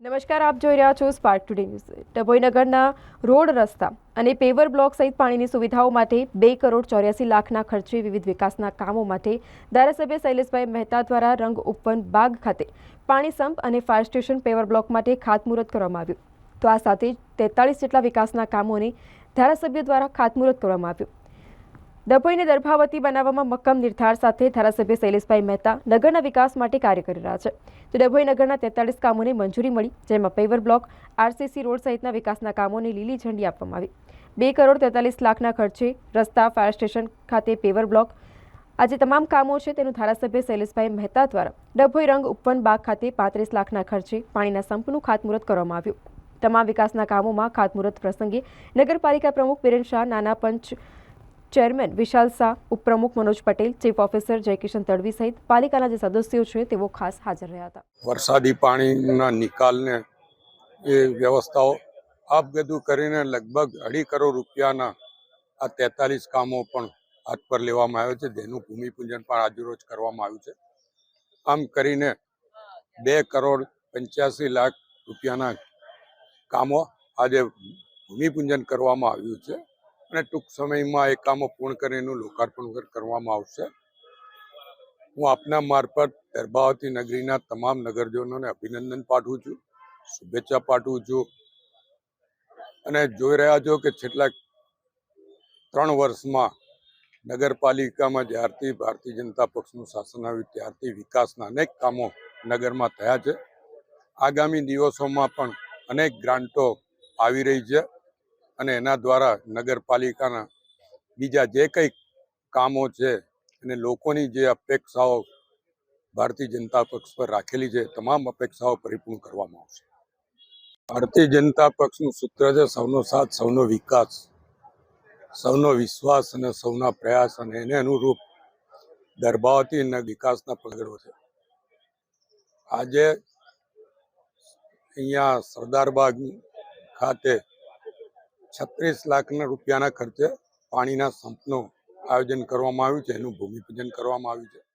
નમસ્કાર, આપ જોઈ રહ્યા છો સ્પાર્ક ટુડે ન્યૂઝ ડભોઈનગરના રોડ રસ્તા અને પેવર બ્લોક સહિત પાણીની સુવિધાઓ માટે બે કરોડ ચોર્યાસી લાખના ખર્ચે વિવિધ વિકાસના કામો માટે ધારાસભ્ય શૈલેષભાઈ મહેતા દ્વારા રંગ ઉપવન બાગ ખાતે પાણી સંપ અને ફાયર સ્ટેશન પેવર બ્લોક માટે ખાતમુહૂર્ત કરવામાં આવ્યું. તો આ સાથે તેતાળીસ જેટલા વિકાસના કામોને ધારાસભ્ય દ્વારા ખાતમુહૂર્ત કરવામાં આવ્યું. ડભોઈને દર્ભાવતી બનાવવામાં મક્કમ નિર્ધાર સાથે ધારાસભ્ય શૈલેષભાઈ મહેતા નગરના વિકાસ માટે કાર્ય કરી રહ્યા છે. તો ડભોઈ નગરના તેતાળીસ કામોને મંજૂરી મળી, જેમાં પેવર બ્લોક, આરસીસી રોડ સહિતના વિકાસના કામોને લીલી ઝંડી આપવામાં આવી. બે કરોડ તેતાલીસ લાખના ખર્ચે રસ્તા, ફાયર સ્ટેશન ખાતે પેવર બ્લોક. આજે તમામ કામો છે તેનું ધારાસભ્ય શૈલેષભાઈ મહેતા દ્વારા ડભોઈ રંગ ઉપવન બાગ ખાતે પાંત્રીસ લાખના ખર્ચે પાણીના સંપનું ખાતમુહૂર્ત કરવામાં આવ્યું. તમામ વિકાસના કામોમાં ખાતમુહૂર્ત પ્રસંગે નગરપાલિકા પ્રમુખ બિરેન શાહ, નાના પંચ ચેરમેન વિશાલ શાહ, ઉપપ્રમુખ મનોજ પટેલ, ચીફ ઓફિસર જયકિશન તડવી સહિત પાલિકાના જે સદસ્યો છે તેઓ ખાસ હાજર રહ્યા હતા. વરસાદી પાણીના નિકાલને એ વ્યવસ્થાઓ આપગદું કરીને લગભગ અઢી કરોડ રૂપિયાના આ તેતાલીસ કામો પણ હાથ પર લેવામાં આવ્યો છે. જેનું ભૂમિપૂજન પણ આજરોજ કરવામાં આવ્યું છે. આમ કરીને બે કરોડ પંચ્યાસી લાખ રૂપિયાના કામો આજે ભૂમિપૂજન કરવામાં આવ્યું છે. અને ટૂંક સમયમાં એ કામો પૂર્ણ કરી એનું લોકાર્પણ કરવામાં આવશે. હું આપના મારફત ગર્ભાવતી નગરીના તમામ નગરજનોને અભિનંદન પાઠવું છું, શુભેચ્છા પાઠવું છું અને જોઈ રહ્યા છો કે છેલ્લા ત્રણ વર્ષમાં નગરપાલિકામાં જ્યારથી ભારતીય જનતા પક્ષનું શાસન આવ્યું, ત્યારથી વિકાસના અનેક કામો નગરમાં થયા છે. આગામી દિવસોમાં પણ અનેક ગ્રાન્ટો આવી રહી છે. અને એના દ્વારા નગરપાલિકાના બીજા જે કંઈ કામો છે અને લોકોની જે અપેક્ષાઓ ભારતીય જનતા પક્ષ પર રાખેલી છે તમામ અપેક્ષાઓ પરિપૂર્ણ કરવામાં આવશે. ભારતીય જનતા પક્ષનું સૂત્ર છે, સૌનો સાથ, સૌનો વિકાસ. સૌનો વિશ્વાસ અને સૌના પ્રયાસ અને એને અનુરૂપ ગર્ભાવતી વિકાસના પગડો છે. આજે અહીંયા સરદારબાગ ખાતે છત્રીસ લાખના રૂપિયાના ખર્ચે પાણીના સંપનું આયોજન કરવામાં આવ્યું છે, એનું ભૂમિપૂજન કરવામાં આવ્યું છે.